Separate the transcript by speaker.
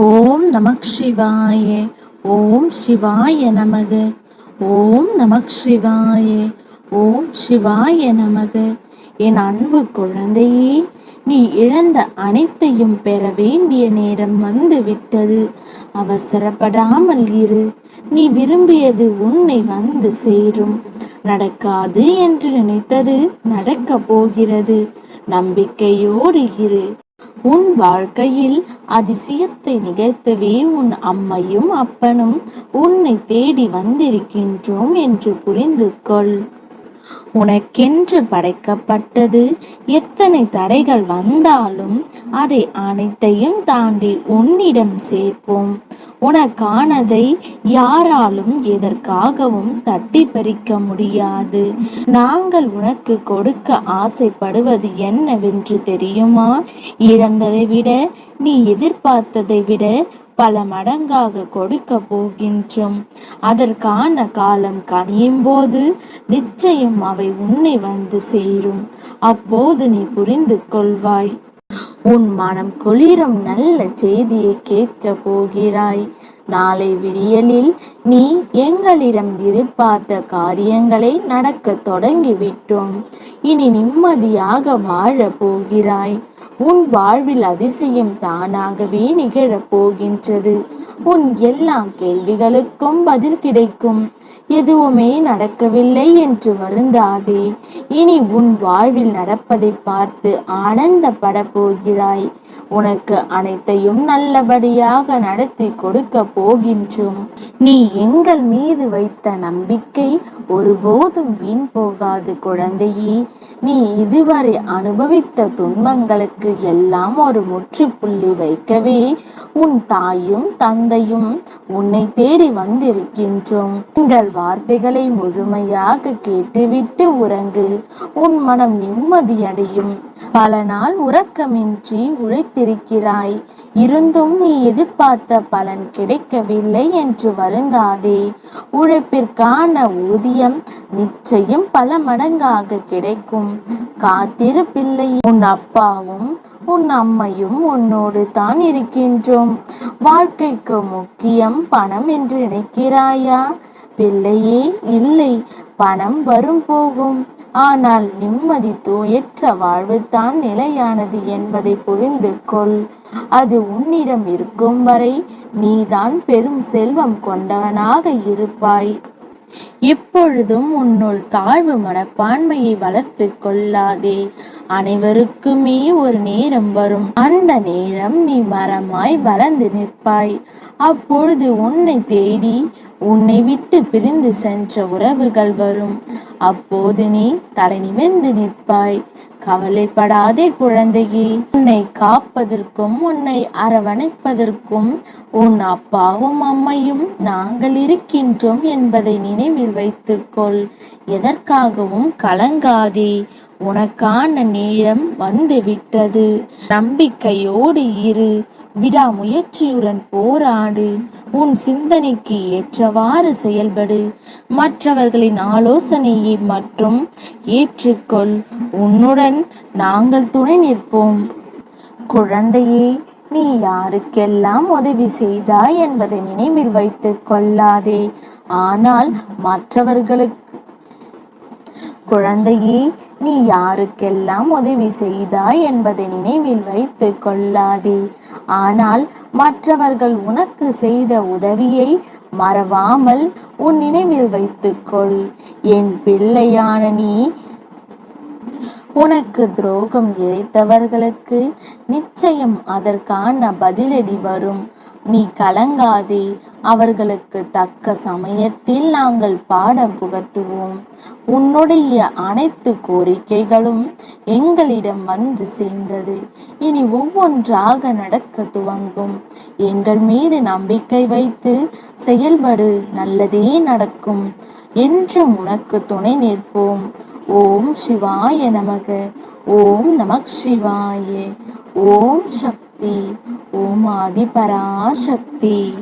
Speaker 1: ஓம் நமக் சிவாய ஓம் சிவாய நமக ஓம் நமக் சிவாய ஓம் சிவாய நமக. என் அன்பு குழந்தையே நீ இழந்த அனைத்தையும் பெற வேண்டிய நேரம் வந்து விட்டது அவசரப்படாமல் இரு நீ விரும்பியது உன்னை வந்து சேரும். நடக்காது என்று நினைத்தது நடக்கப் போகிறது. நம்பிக்கையோடு இரு. உன் வாழ்க்கையில் அதிசயத்தை நிகழ்த்தவே உன் அம்மையும் அப்பனும் உன்னை தேடி வந்திருக்கின்றோம் என்று புரிந்து கொள். உனக்கென்று படைக்கப்பட்டது எத்தனை தடைகள் வந்தாலும் அதை அனைத்தையும் தாண்டி உன்னிடம் சேர்ப்போம். உனக்கானதை யாராலும் எதற்காகவும் தட்டி பறிக்க முடியாது. நாங்கள் உனக்கு கொடுக்க ஆசைப்படுவது என்னவென்று தெரியுமா? இழந்ததை விட நீ எதிர்பார்த்ததை விட பல மடங்காக கொடுக்க போகின்றோம். அதற்கான காலம் கனியும் போது நிச்சயம் அவை உன்னை வந்து சேரும். அப்போது நீ புரிந்து கொள்வாய். உன் மனம் குளிரும் நல்ல செய்தியை கேட்க போகிறாய். நாளை விடியலில் நீ எங்களிடம் எதிர்பார்த்த காரியங்களை நடக்க தொடங்கிவிட்டோம். இனி நிம்மதியாக வாழ போகிறாய். உன் வாழ்வில் அதிசயம் தானாகவே நிகழப் போகின்றது. உன் எல்லா கேள்விகளுக்கும் பதில் கிடைக்கும். எதுவுமே நடக்கவில்லை என்று வருந்தாதே. இனி உன் வாழ்வில் நடப்பதை பார்த்து ஆனந்தப்பட போகிறாய். உனக்கு அனைத்தையும் நல்லபடியாக நடத்தி கொடுக்க போகின்றோம். நீ எங்கள் மீது வைத்த நம்பிக்கை ஒருபோதும் வீண் போகாது குழந்தையே. நீ இதுவரை அனுபவித்த துன்பங்களுக்கு எல்லாம் ஒரு முற்றுப்புள்ளி வைக்கவே உன் தாயும் தந்தையும் உன்னை தேடி வந்திருக்கின்றோம். உங்கள் வார்த்தைகளை முழுமையாக கேட்டுவிட்டு உறங்கு. உன் மனம் நிம்மதியடையும். பல நாள் உறக்கமின்றி உழைத்திருக்கிறாய். இருந்தும் நீ எதிர்பார்த்த பலன் கிடைக்கவில்லை என்று வருந்தாதே. உழைப்பிற்கான ஊதியம் நிச்சயம் பல மடங்காக கிடைக்கும். காத்திரு பிள்ளை உன் அப்பாவும் உன் அம்மையும் உன்னோடு தான் இருக்கின்றோம். வாழ்க்கைக்கு முக்கியம் பணம் என்று நினைக்கிறாயா? பிள்ளையே இல்லை பணம் வரும் போகும். ஆனால் நிம்மதி தூயற்ற வாழ்வு தான் நிலையானது என்பதை புரிந்து கொள். அது உன்னிடம் இருக்கும் வரை நீதான் பெரும் செல்வம் கொண்டவனாக இருப்பாய். எப்பொழுதும் உன்னுள் தாழ்வு மனப்பான்மையை வளர்த்து கொள்ளாதே. அனைவருக்குமே ஒரு நேரம் வரும். அந்த நேரம் நீ மரமாய் வளர்ந்து நிற்பாய். அப்பொழுது உன்னை தேடி உன்னை விட்டு பிரிந்து சென்ற உறவுகள் வரும். அப்போது நீ தலை நிமிர்ந்து நிற்பாய். கவலைப்படாதே குழந்தையே. உன்னை காப்பதற்கும் உன்னை அரவணைப்பதற்கும் உன் அப்பாவும் அம்மையும் நாங்கள் இருக்கின்றோம் என்பதை நினைவில் வைத்துக்கொள். எதற்காகவும் கலங்காதே. உனக்கான நேரம் வந்துவிட்டது. நம்பிக்கையோடு இரு. விடாமுயற்சியுடன் போராடு. உன் சிந்தனைக்கு ஏற்றவாறு செயல்படு. மற்றவர்களின் ஆலோசனையை மற்றும் ஏற்றுக்கொள். உன்னுடன் நாங்கள் துணை நிற்போம். குழந்தையே நீ யாருக்கெல்லாம் உதவி செய்தாய் என்பதை நினைவில் வைத்துக் கொள்ளாதே. ஆனால் மற்றவர்களுக்கு குழந்தையே நீ யாருக்கெல்லாம் உதவி செய்தாய் என்பதை நினைவில் வைத்து கொள்ளாதே. ஆனால் மற்றவர்கள் உனக்கு செய்த உதவியை மறவாமல் உன் நினைவில் வைத்துக்கொள். என் பிள்ளையான நீ உனக்கு துரோகம் இழைத்தவர்களுக்கு நிச்சயம் அதற்கான பதிலடி வரும். நீ கலங்காதே அவர்களுக்கு தக்க சமயத்தில் நாங்கள் பாடம் புகட்டுவோம். உன்னுடைய அனைத்து கோரிக்கைகளும் எங்களிடம் வந்து சேர்ந்தது. இனி ஒவ்வொன்றாக நடக்க துவங்கும். எங்கள் மீது நம்பிக்கை வைத்து செயல்படு நல்லதே நடக்கும் என்று உனக்கு துணை நிற்போம். ஓம் சிவாய நமக ஓம் நமக் சிவாய. ஓம் சக்தி ஓம் ஆதி பராசக்தி